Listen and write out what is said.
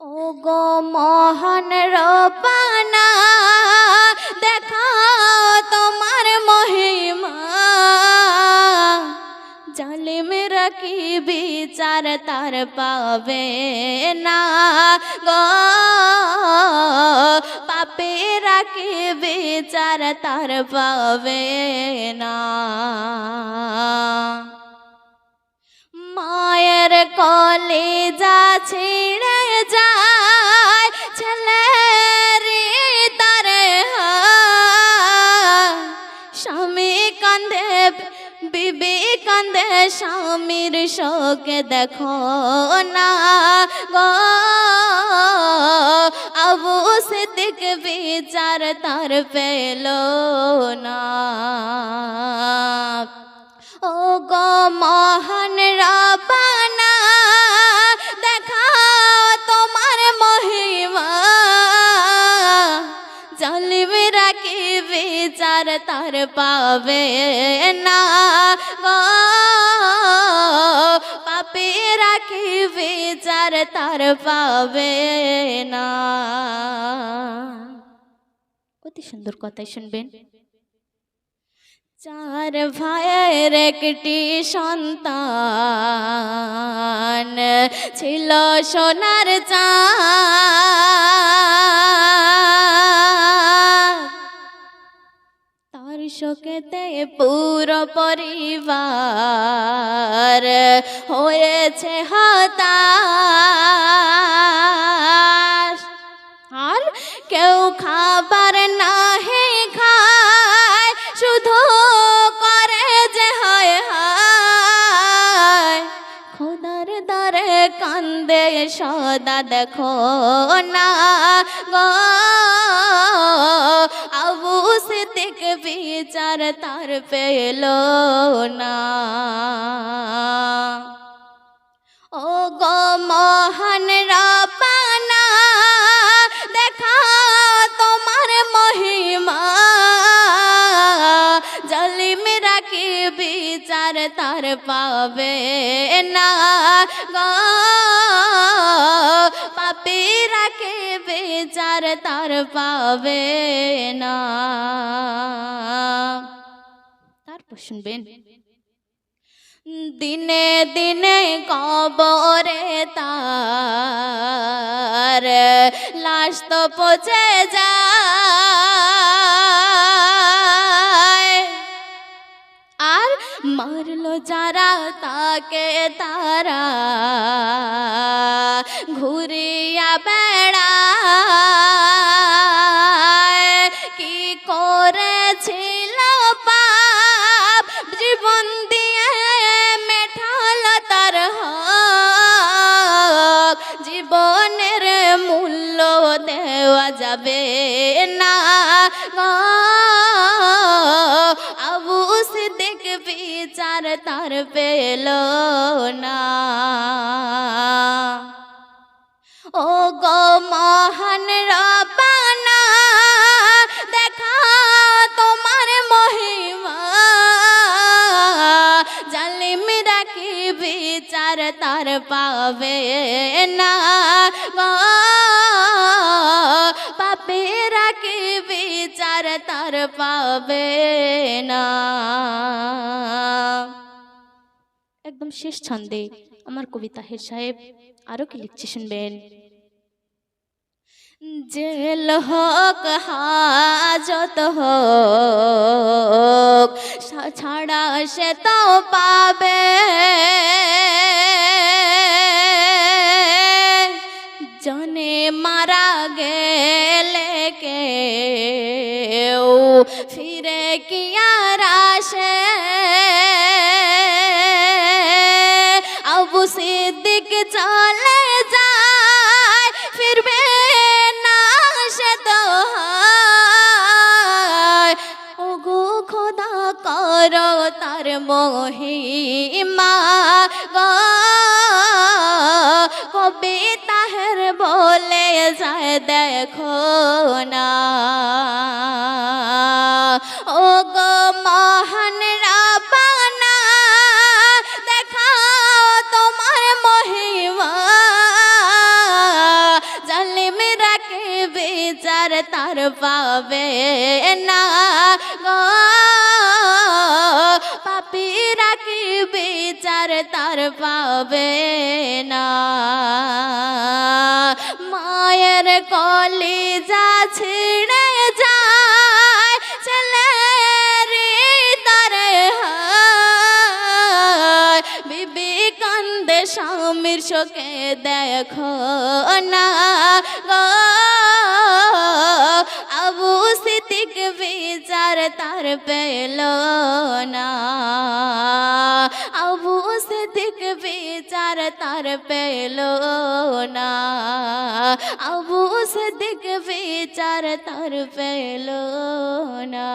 ও গো মোহন রবানা দেখাও তোমার মহিমা। জালিমেরা কি বিচার তার পাবে না গো? পাপেরা কি বিচার তার পাবে না। মায়ের কলে যা ছিঁড়ে যায় ছেলের তারে হায়। স্বামী কান্দে বিবি কান্দে স্বামীর শোকে দেখো না গো আবু সিদ্দিক বিচার তার পেল না ও গো মোহন রাবানা, দেখাও তোমার মহিমা। জালিমেরা কি বিচার তার পাবে না গো। পাপীরা কি বিচার তার পাবে না। অতি সুন্দর কথাই শুনবেন। চার ভাইয়ের একটি সন্তান ছিল সোনার চাঁদ। তার শোকেতে পুরো পরিবার হয়েছে হতাশ। সদা দেখো না গো। আবু সিদ্দিক বিচার তার পেল না। জালিমেরা কি বিচার তার পাবে না গো পাপীরা কি বিচার তার পাবে না তারপর শুনবেন দিনে দিনে কবরে তার লাশ তো পচে যায় মারলো যারা তাকে তারা। ঘুরিয়া বেড়া কি করেছিল পাপ? জীবন দিয়ে মেঠাল তার জীবনের মূল্য দেওয়া যাবে না বিচার তার পেল না ও গো মহান রবানা দেখা তোমার মহিমা জালিমরা কি বিচার তার পাবে না পাপেরা কি বিচার তার পাবে শেষ ছন্দে আমার কবিতা হের সাহেব আরও কি লিখছে শুনবেন? জেল হোক হাজত হোক ছাড়া সে তো পাবে। জনে মারা গেলে কেউ করো তার মহিমা গো। কবি তাহের বলে যায় দেখো না। ও গো মহান তোমার মহিমা। বিচার তার পাবে না গো। কি বিচার তার পাবে না। মায়ের কলি যা ছিঁড়ে যায়, ছেলের তারে হায়। বিবি কান্দে, স্বামীর শোকে দেখো না তার পেল না। আবু সিদ্দিক বিচার তার পেল না। আবু সিদ্দিক বিচার তার পেল না।